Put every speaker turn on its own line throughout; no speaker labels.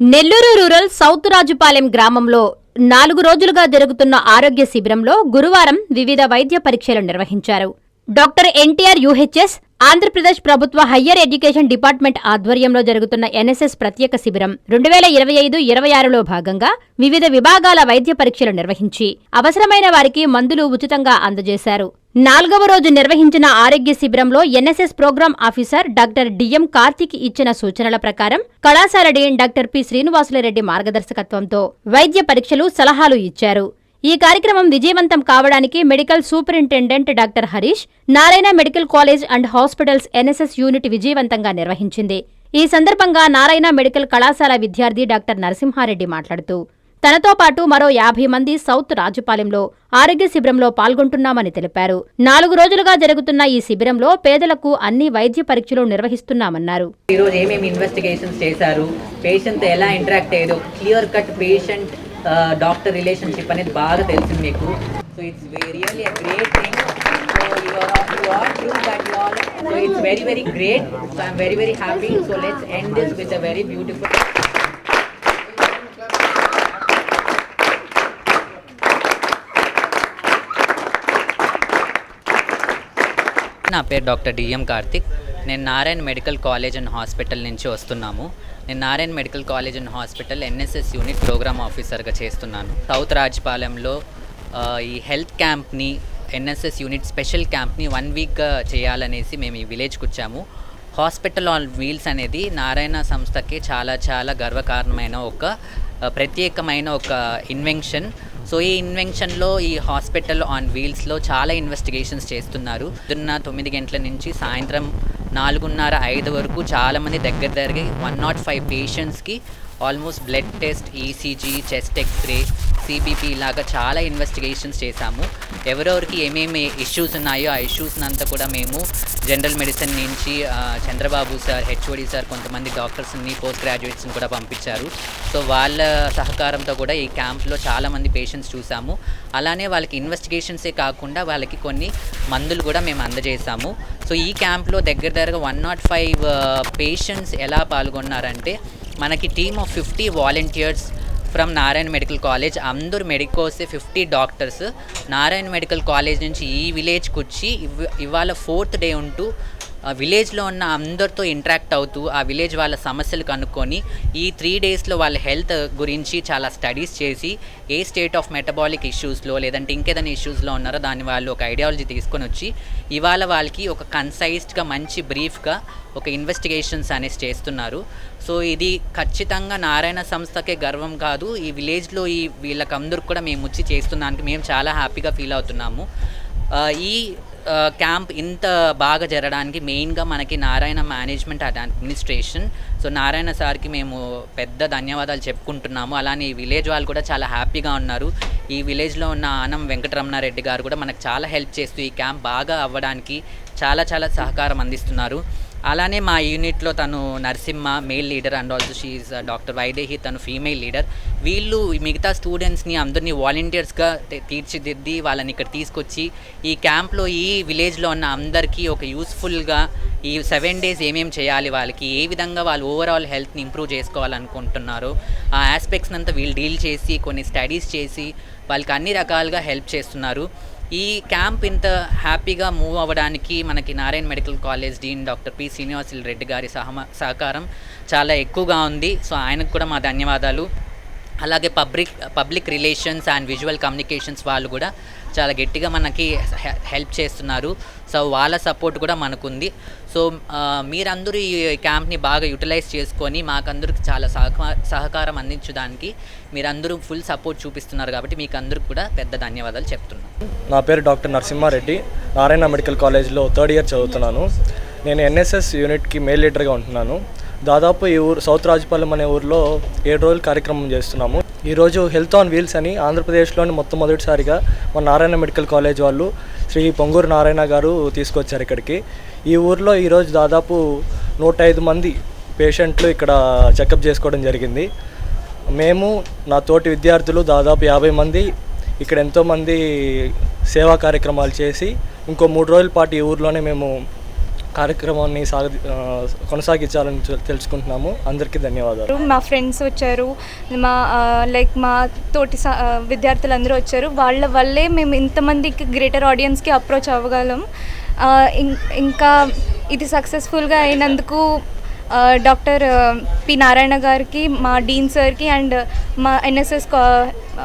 Nellore rural south Rajupalem గ్రామంలో నాలుగు రోజులుగా జరుగుతున్న ఆరోగ్య శిబిరంలో గురువారం వివిధ వైద్య పరీక్షలు నిర్వహించారు. డాక్టర్ ఎన్టీఆర్ యూహెచ్ఎస్ ఆంధ్రప్రదేశ్ ప్రభుత్వ హయ్యర్ ఎడ్యుకేషన్ డిపార్ట్మెంట్ ఆధ్వర్యంలో జరుగుతున్న ఎన్ఎస్ఎస్ ప్రత్యేక శిబిరం రెండు వేల ఇరవై ఐదు ఇరవై ఆరులో భాగంగా వివిధ విభాగాల వైద్య పరీక్షలు నిర్వహించి అవసరమైన వారికి మందులు ఉచితంగా అందజేశారు. నాలుగవ రోజు నిర్వహించిన ఆరోగ్య శిబిరంలో NSS program officer doctor DM Karthik ఇచ్చిన సూచనల ప్రకారం కళాశాల డీన్ డాక్టర్ పి. శ్రీనివాసులరెడ్డి మార్గదర్శకత్వంతో వైద్య పరీక్షలు సలహాలు ఇచ్చారు. ఈ కార్యక్రమం విజయవంతం కావడానికి medical superintendent doctor Harish Narayana medical college and hospitals NSS unit విజయవంతంగా నిర్వహించింది. ఈ సందర్భంగా నారాయణ మెడికల్ కళాశాల విద్యార్థి డాక్టర్ నరసింహారెడ్డి మాట్లాడుతూ తనతో పాటు మరో యాభై మంది సౌత్ రాజుపాలెంలో ఆరోగ్య శిబిరంలో పాల్గొంటున్నామని తెలిపారు. నాలుగు రోజులుగా జరుగుతున్న ఈ శిబిరంలో పేదలకు అన్ని వైద్య పరీక్షలు నిర్వహిస్తున్నామన్నారు.
ఈరోజు ఏమేమి ఇన్వెస్టిగేషన్స్ చేశారు? పేషెంట్ ఎలా ఇంటరాక్ట్ అయ్యారు clear cut patient doctor relationship అనేది బాగా తెలిసింది మీకు. So it's really great thing so it's very very great so I'm very very happy so let's end this with a very beautiful
నా పేరు doctor DM Karthik. నేను Narayan medical college and hospital నుంచి వస్తున్నాము. నేను Narayana medical college and hospital NSS unit programme ఆఫీసర్గా చేస్తున్నాను. South రాజపాలెంలో ఈ హెల్త్ క్యాంప్ని ఎన్ఎస్ఎస్ యూనిట్ స్పెషల్ క్యాంప్ని వన్ వీక్గా చేయాలనేసి మేము ఈ విలేజ్కి వచ్చాము. హాస్పిటల్ ఆన్ వీల్స్ అనేది నారాయణ సంస్థకి చాలా చాలా గర్వకారణమైన ఒక ప్రత్యేకమైన ఒక ఇన్వెన్షన్. సో ఈ ఇన్వెన్షన్లో ఈ హాస్పిటల్ ఆన్ వీల్స్లో చాలా ఇన్వెస్టిగేషన్స్ చేస్తున్నారు. పొద్దున్న తొమ్మిది గంటల నుంచి సాయంత్రం నాలుగున్నర ఐదు వరకు చాలామంది దగ్గర దగ్గర వన్ నాట్ ఫైవ్ పేషెంట్స్కి almost blood test ECG chest x-ray CBP ఇలాగా చాలా ఇన్వెస్టిగేషన్స్ చేశాము. ఎవరెవరికి ఏమేమి ఇష్యూస్ ఉన్నాయో ఆ ఇష్యూస్ అంతా కూడా మేము జనరల్ మెడిసిన్ నుంచి చంద్రబాబు సార్ హెచ్ఓడి సార్ కొంతమంది డాక్టర్స్ని పోస్ట్ గ్రాడ్యుయేట్స్ని కూడా పంపించారు. సో వాళ్ళ సహకారంతో కూడా ఈ క్యాంప్లో చాలామంది పేషెంట్స్ చూసాము అలానే వాళ్ళకి ఇన్వెస్టిగేషన్సే కాకుండా వాళ్ళకి కొన్ని మందులు కూడా మేము అందజేసాము సో ఈ క్యాంప్లో దగ్గర దగ్గర వన్ నాట్ ఫైవ్ పేషెంట్స్ ఎలా పాల్గొన్నారంటే మనకి team of fifty volunteers from Narayana medical college అందరూ medicos fifty doctors Narayana medical college నుంచి ఈ విలేజ్కి వచ్చి ఇవాళ ఫోర్త్ డే ఉంటూ విలేజ్లో ఉన్న అందరితో ఇంటరాక్ట్ అవుతూ ఆ విలేజ్ వాళ్ళ సమస్యలు కనుక్కొని ఈ త్రీ డేస్లో వాళ్ళ హెల్త్ గురించి చాలా స్టడీస్ చేసి ఏ స్టేట్ ఆఫ్ మెటబాలిక్ ఇష్యూస్లో లేదంటే ఇంకేదైనా ఇష్యూస్లో ఉన్నారో దాన్ని వాళ్ళు ఒక ఐడియాలజీ తీసుకొని వచ్చి ఇవాళ వాళ్ళకి ఒక కన్సైజ్డ్గా మంచి బ్రీఫ్గా ఒక ఇన్వెస్టిగేషన్స్ అనేసి చేస్తున్నారు. సో ఇది ఖచ్చితంగా నారాయణ సంస్థకే గర్వం కాదు. ఈ విలేజ్లో ఈ వీళ్ళకందరికి కూడా మేము వచ్చి చేస్తున్నానికి మేము చాలా హ్యాపీగా ఫీల్ అవుతున్నాము. ఈ క్యాంప్ ఇంత బాగా జరగడానికి మెయిన్గా మనకి Narayana management and administration. So Narayana సార్కి మేము పెద్ద ధన్యవాదాలు చెప్పుకుంటున్నాము. అలానే ఈ విలేజ్ వాళ్ళు కూడా చాలా హ్యాపీగా ఉన్నారు. ఈ విలేజ్లో ఉన్న ఆనం వెంకటరమణారెడ్డి గారు కూడా మనకు చాలా హెల్ప్ చేస్తూ ఈ క్యాంప్ బాగా అవ్వడానికి చాలా చాలా సహకారం అందిస్తున్నారు. అలానే మా యూనిట్లో తను Narasimha male leader and also she doctor Vaidehi తను ఫీమేల్ లీడర్ వీళ్ళు మిగతా స్టూడెంట్స్ని అందరినీ వాలంటీర్స్గా తీర్చిదిద్ది వాళ్ళని ఇక్కడ తీసుకొచ్చి ఈ క్యాంప్లో ఈ విలేజ్లో ఉన్న అందరికీ ఒక యూస్ఫుల్గా ఈ సెవెన్ డేస్ ఏమేమి చేయాలి వాళ్ళకి ఏ విధంగా వాళ్ళు ఓవరాల్ హెల్త్ని ఇంప్రూవ్ చేసుకోవాలనుకుంటున్నారో ఆ ఆస్పెక్ట్స్ అంతా వీళ్ళు డీల్ చేసి కొన్ని స్టడీస్ చేసి వాళ్ళకి అన్ని రకాలుగా హెల్ప్ చేస్తున్నారు. ఈ క్యాంప్ ఇంత హ్యాపీగా మూవ్ అవ్వడానికి మనకి Narayana medical college dean doctor P Srinivasulu Reddy గారి సహమ సహకారం చాలా ఎక్కువగా ఉంది. సో ఆయనకు కూడా మా ధన్యవాదాలు. అలాగే public public relations and visual communications వాళ్ళు కూడా చాలా గట్టిగా మనకి హెల్ప్ చేస్తున్నారు. సో వాళ్ళ సపోర్ట్ కూడా మనకుంది. సో మీరందరూ ఈ క్యాంప్ని బాగా యూటిలైజ్ చేసుకొని మాకందరికి చాలా సహకా సహకారం అందించడానికి మీరందరూ ఫుల్ సపోర్ట్ చూపిస్తున్నారు కాబట్టి మీకు అందరికి కూడా పెద్ద ధన్యవాదాలు చెప్తున్నాను.
నా పేరు డాక్టర్ నరసింహారెడ్డి. నారాయణ మెడికల్ కాలేజ్లో థర్డ్ ఇయర్ చదువుతున్నాను. నేను ఎన్ఎస్ఎస్ యూనిట్కి మేల్ లీడర్గా ఉంటున్నాను. దాదాపు ఈ ఊరు సౌత్ రాజపాలెం అనే ఊరిలో ఏడు రోజులు కార్యక్రమం చేస్తున్నాము. ఈరోజు హెల్త్ ఆన్ వీల్స్ అని ఆంధ్రప్రదేశ్లోని మొట్టమొదటిసారిగా మన నారాయణ మెడికల్ కాలేజ్ వాళ్ళు శ్రీ పొంగూరు నారాయణ గారు తీసుకొచ్చారు ఇక్కడికి. ఈ ఊరిలో ఈరోజు దాదాపు నూట ఐదు మంది పేషెంట్లు ఇక్కడ చెకప్ చేసుకోవడం జరిగింది. మేము నా తోటి విద్యార్థులు దాదాపు యాభై మంది ఇక్కడ ఎంతోమంది సేవా కార్యక్రమాలు చేసి ఇంకో మూడు రోజుల పాటు ఈ ఊర్లోనే మేము కార్యక్రమాన్ని సాగ కొనసాగించాలని తెలుసుకుంటున్నాము. అందరికీ ధన్యవాదాలు.
మా ఫ్రెండ్స్ వచ్చారు. మా లైక్ మా తోటి స- ఆ, విద్యార్థులందరూ వచ్చారు. వాళ్ళ వల్లే మేము ఇంతమందికి గ్రేటర్ ఆడియన్స్కి అప్రోచ్ అవ్వగలం. ఇం- ఇంకా ఇది సక్సెస్ఫుల్గా అయినందుకు డాక్టర్ పి. నారాయణ గారికి మా డీన్ సార్కి అండ్ మా ఎన్ఎస్ఎస్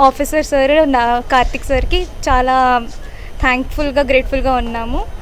ఆఫీసర్ సార్ నా కార్తిక్ సార్కి చాలా థ్యాంక్ఫుల్గా గ్రేట్ఫుల్గా ఉన్నాము.